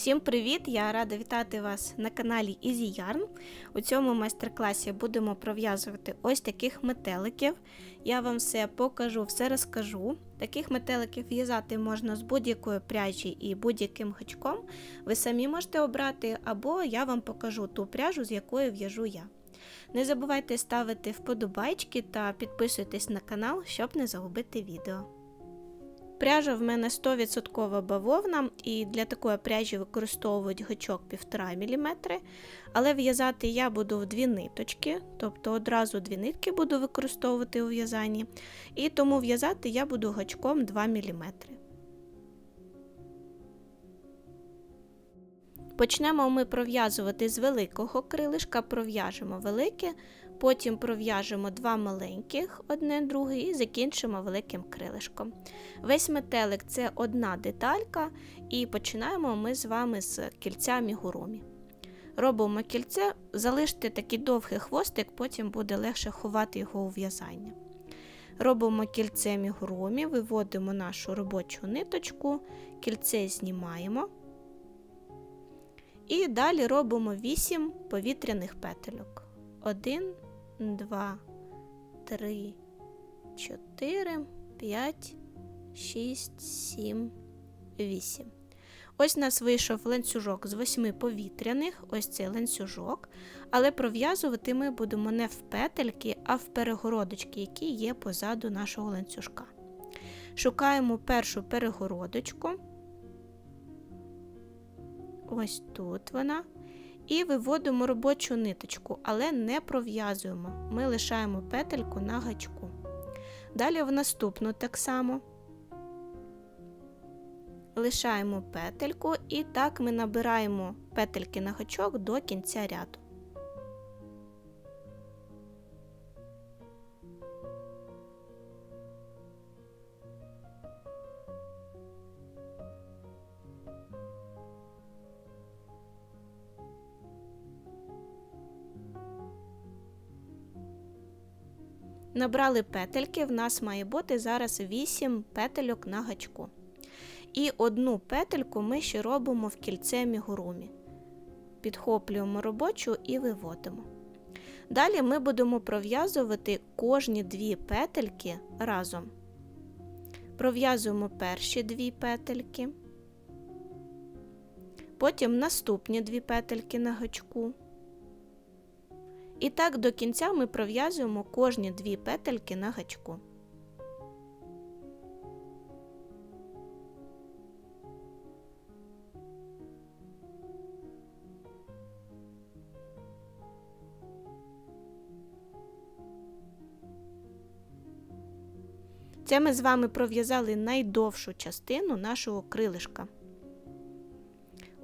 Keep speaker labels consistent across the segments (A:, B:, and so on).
A: Всім привіт! Я рада вітати вас на каналі Easy Yarn. У цьому майстер-класі будемо пров'язувати ось таких метеликів. Я вам все покажу, все розкажу. Таких метеликів в'язати можна з будь-якої пряжі і будь-яким гачком. Ви самі можете обрати, або я вам покажу ту пряжу, з якої в'яжу я. Не забувайте ставити вподобайки та підписуйтесь на канал, щоб не загубити відео. Пряжа в мене 100% бавовна, і для такої пряжі використовують гачок 1,5 мм. Але в'язати я буду в дві ниточки, тобто одразу дві нитки буду використовувати у в'язанні. І тому в'язати я буду гачком 2 мм. Почнемо ми пров'язувати з великого крилишка, пров'яжемо велике, потім пров'яжемо два маленьких, одне друге, і закінчимо великим крилишком. Весь метелик це одна деталька, і починаємо ми з вами з кільця мігурумі. Робимо кільце, залиште такий довгий хвостик, потім буде легше ховати його у в'язання. Робимо кільце мігурумі, виводимо нашу робочу ниточку, кільце знімаємо. І далі робимо 8 повітряних петельок. 1, 2, 3, 4, 5, 6, 7, 8. Ось у нас вийшов ланцюжок з 8 повітряних, ось цей ланцюжок. Але пров'язувати ми будемо не в петельки, а в перегородочки, які є позаду нашого ланцюжка. Шукаємо першу перегородочку ось тут вона. І виводимо робочу ниточку, але не пров'язуємо. Ми лишаємо петельку на гачку. Далі в наступну так само лишаємо петельку, і так ми набираємо петельки на гачок до кінця ряду. Набрали петельки, в нас має бути зараз 8 петельок на гачку. І одну петельку ми ще робимо в кільце мігурумі. Підхоплюємо робочу і виводимо. Далі ми будемо пров'язувати кожні дві петельки разом. Пров'язуємо перші дві петельки, потім наступні дві петельки на гачку. І так до кінця ми пров'язуємо кожні дві петельки на гачку. Це ми з вами пров'язали найдовшу частину нашого крилишка.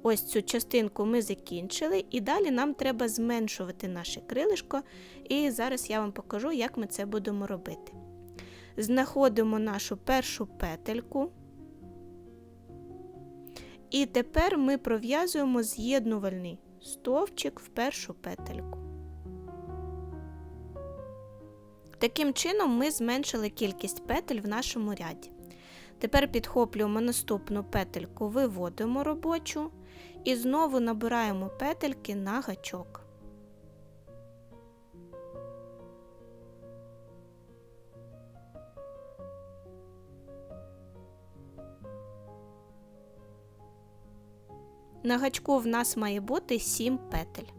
A: Ось цю частинку ми закінчили, і далі нам треба зменшувати наше крилишко, і зараз я вам покажу, як ми це будемо робити. Знаходимо нашу першу петельку, і тепер ми пров'язуємо з'єднувальний стовпчик в першу петельку. Таким чином ми зменшили кількість петель в нашому ряді. Тепер підхоплюємо наступну петельку, виводимо робочу і знову набираємо петельки на гачок. На гачку в нас має бути 7 петель.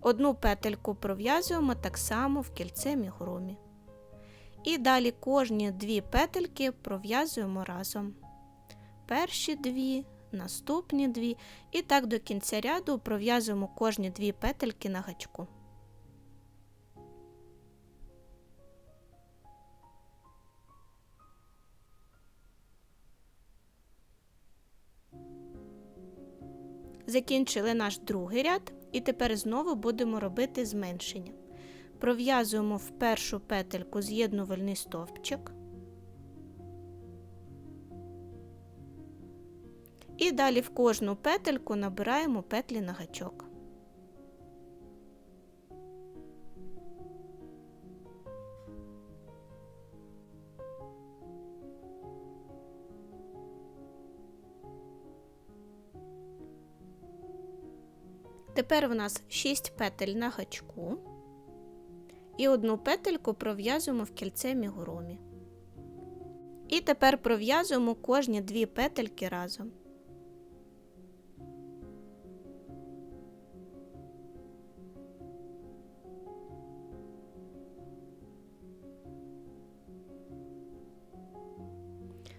A: Одну петельку пров'язуємо так само в кільце мігурумі. І далі кожні дві петельки пров'язуємо разом. Перші дві, наступні дві, і так до кінця ряду пров'язуємо кожні дві петельки на гачку. Закінчили наш другий ряд, і тепер знову будемо робити зменшення пров'язуємо в першу петельку з'єднувальний стовпчик і далі в кожну петельку набираємо петлі на гачок. Тепер у нас 6 петель на гачку і одну петельку пров'язуємо в кільце мігурумі. І тепер пров'язуємо кожні дві петельки разом.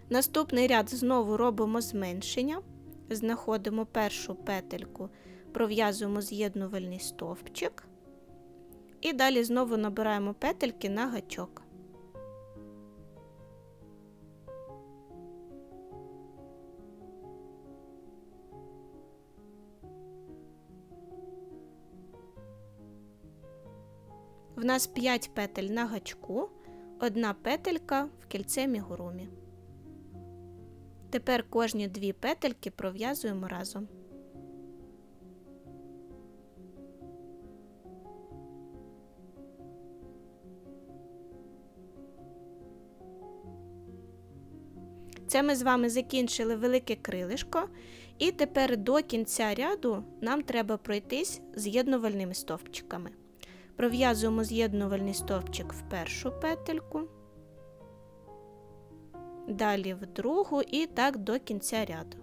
A: Наступний ряд знову робимо зменшення, знаходимо першу петельку, пров'язуємо з'єднувальний стовпчик і далі знову набираємо петельки на гачок. В нас 5 петель на гачку, одна петелька в кільце мігурумі. Тепер кожні дві петельки пров'язуємо разом. Це ми з вами закінчили велике крилишко, і тепер до кінця ряду нам треба пройтись з'єднувальними стовпчиками. Пров'язуємо з'єднувальний стовпчик в першу петельку, далі в другу і так до кінця ряду.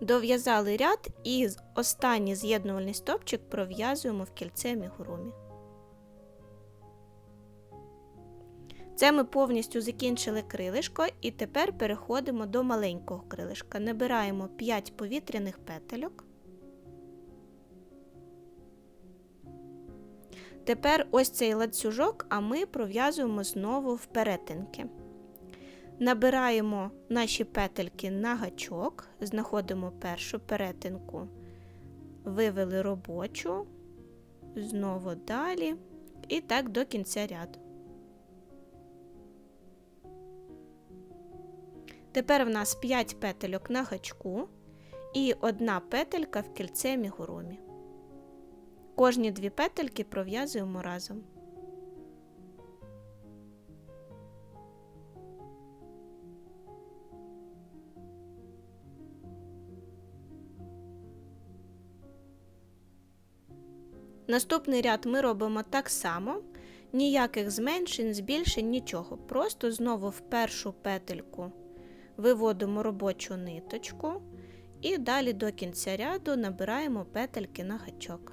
A: Дов'язали ряд і останній з'єднувальний стовпчик пров'язуємо в кільце мігурумі. Це ми повністю закінчили крилишко і тепер переходимо до маленького крилишка. Набираємо 5 повітряних петельок. Тепер ось цей ланцюжок, а ми пров'язуємо знову в перетинки. Набираємо наші петельки на гачок, знаходимо першу перетинку, вивели робочу, знову далі і так до кінця ряду. Тепер в нас 5 петельок на гачку і одна петелька в кільце мігурумі. Кожні дві петельки пров'язуємо разом. Наступний ряд ми робимо так само, ніяких зменшень, збільшень, нічого. Просто знову в першу петельку виводимо робочу ниточку і далі до кінця ряду набираємо петельки на гачок.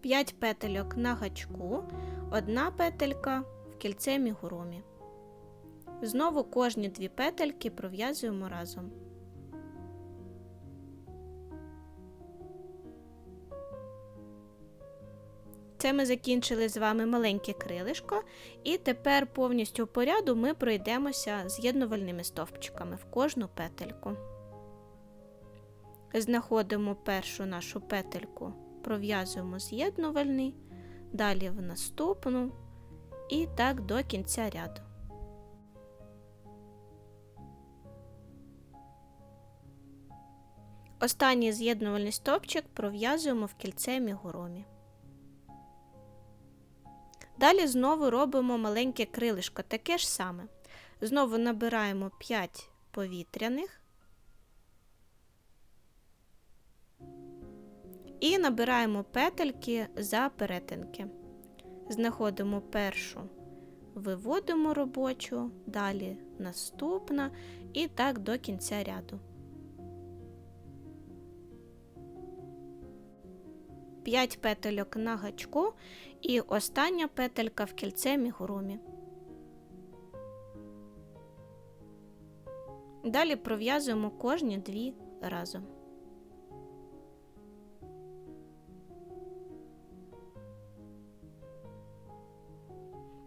A: П'ять петельок на гачку, одна петелька в кільце мігурумі. Знову кожні дві петельки пров'язуємо разом. Це ми закінчили з вами маленьке крилишко, і тепер повністю по ряду ми пройдемося з'єднувальними стовпчиками в кожну петельку. Знаходимо першу нашу петельку, пров'язуємо з'єднувальний, далі в наступну і так до кінця ряду. Останній з'єднувальний стовпчик пров'язуємо в кільце мігурумі. Далі знову робимо маленьке крилишко, таке ж саме. Знову набираємо 5 повітряних і набираємо петельки за перетинки. Знаходимо першу, виводимо робочу, далі наступна і так до кінця ряду. 5 петельок на гачку і остання петелька в кільце мігурумі. Далі пров'язуємо кожні дві разом.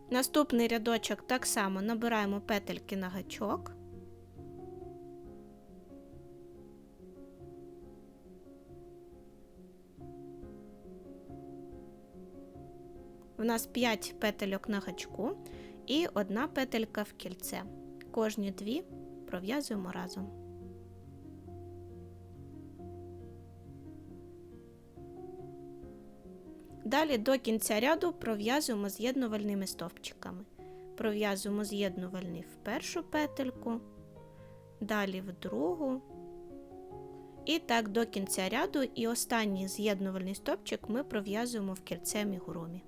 A: Наступний рядочок так само набираємо петельки на гачок. Нас 5 петельок на гачку і одна петелька в кільце. Кожні дві пров'язуємо разом. Далі до кінця ряду пров'язуємо з'єднувальними стовпчиками. Пров'язуємо з'єднувальний в першу петельку, далі в другу. І так до кінця ряду і останній з'єднувальний стовпчик ми пров'язуємо в кільце мігурумі.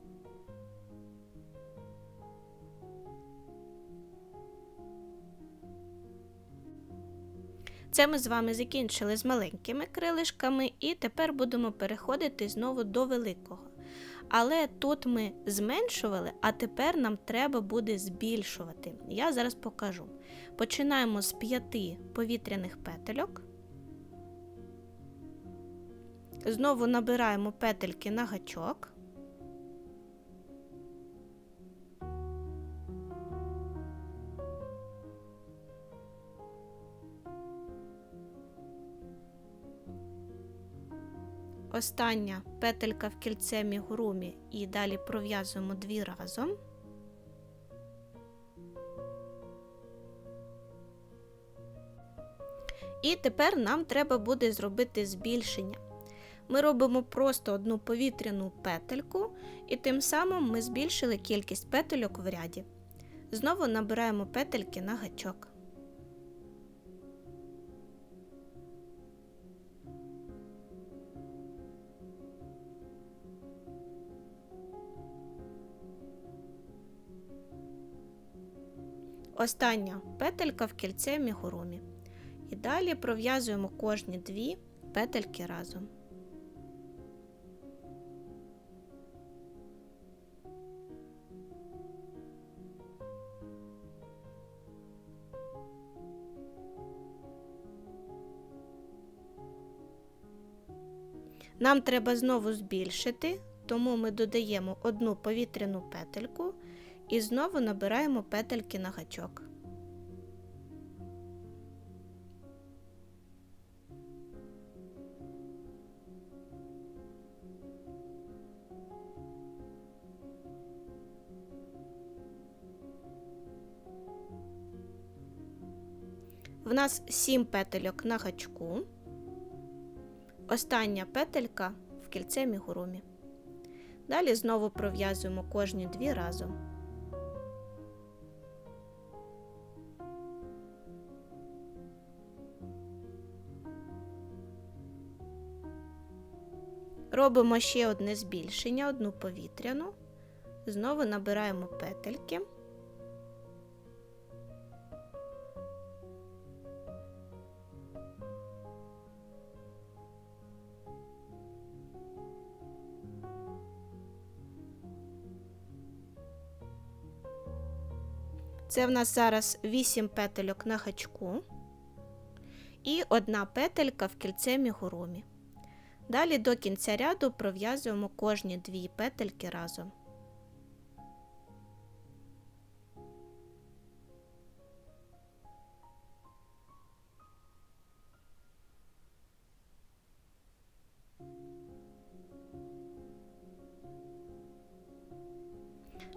A: Це ми з вами закінчили з маленькими крилишками, і тепер будемо переходити знову до великого. Але тут ми зменшували, а тепер нам треба буде збільшувати. Я зараз покажу. Починаємо з п'яти повітряних петельок. Знову набираємо петельки на гачок. Остання петелька в кільце мігурумі і далі пров'язуємо дві разом. І тепер нам треба буде зробити збільшення. Ми робимо просто одну повітряну петельку, і тим самим ми збільшили кількість петельок в ряді. Знову набираємо петельки на гачок. Остання петелька в кільце мігурумі. І далі пров'язуємо кожні дві петельки разом. Нам треба знову збільшити, тому ми додаємо одну повітряну петельку і знову набираємо петельки на гачок. В нас 7 петельок на гачку, остання петелька в кільце мігурумі. Далі знову пров'язуємо кожні дві разом. Робимо ще одне збільшення, одну повітряну, знову набираємо петельки. Це в нас зараз 8 петельок на гачку і одна петелька в кільце мігурумі. Далі до кінця ряду пров'язуємо кожні дві петельки разом.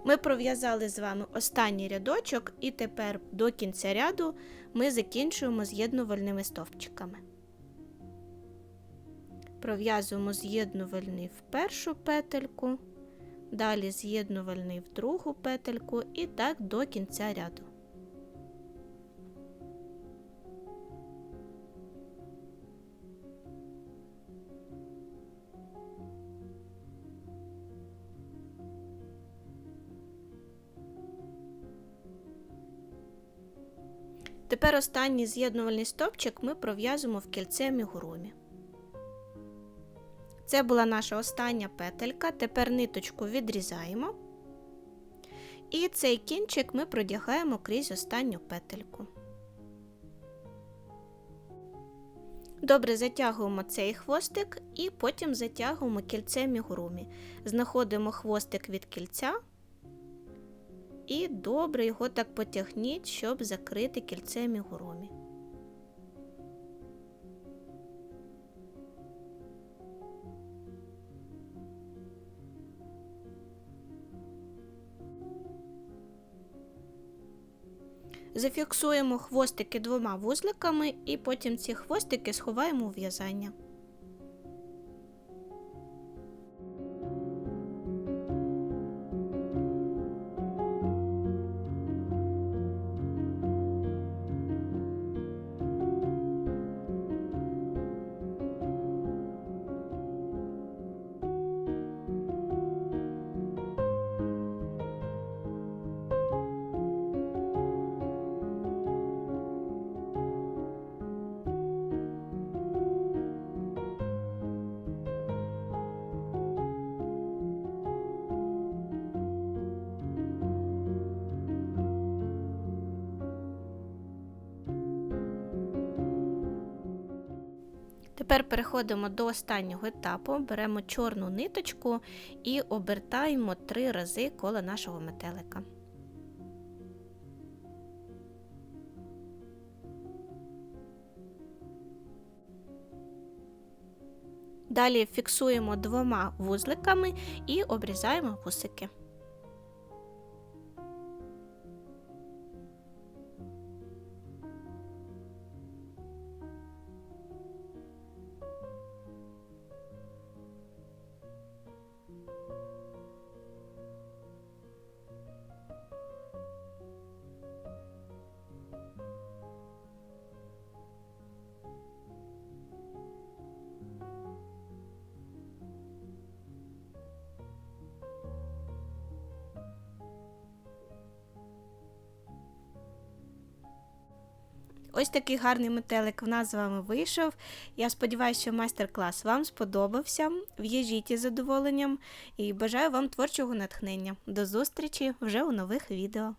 A: Ми пров'язали з вами останній рядочок, і тепер до кінця ряду ми закінчуємо з'єднувальними стовпчиками. Пров'язуємо з'єднувальний в першу петельку, далі з'єднувальний в другу петельку і так до кінця ряду. Тепер останній з'єднувальний стовпчик ми пров'язуємо в кільце мігурумі. Це була наша остання петелька, тепер ниточку відрізаємо. І цей кінчик ми продягаємо крізь останню петельку. Добре затягуємо цей хвостик і потім затягуємо кільце мігурумі. Знаходимо хвостик від кільця і добре його так потягніть, щоб закрити кільце мігурумі. Зафіксуємо хвостики двома вузликами і потім ці хвостики сховаємо у в'язання. Тепер переходимо до останнього етапу, беремо чорну ниточку і обертаємо три рази коло нашого метелика. Далі фіксуємо двома вузликами і обрізаємо вусики. Ось такий гарний метелик в нас з вами вийшов. Я сподіваюся, що майстер-клас вам сподобався. В'їжджіть із задоволенням і бажаю вам творчого натхнення. До зустрічі вже у нових відео.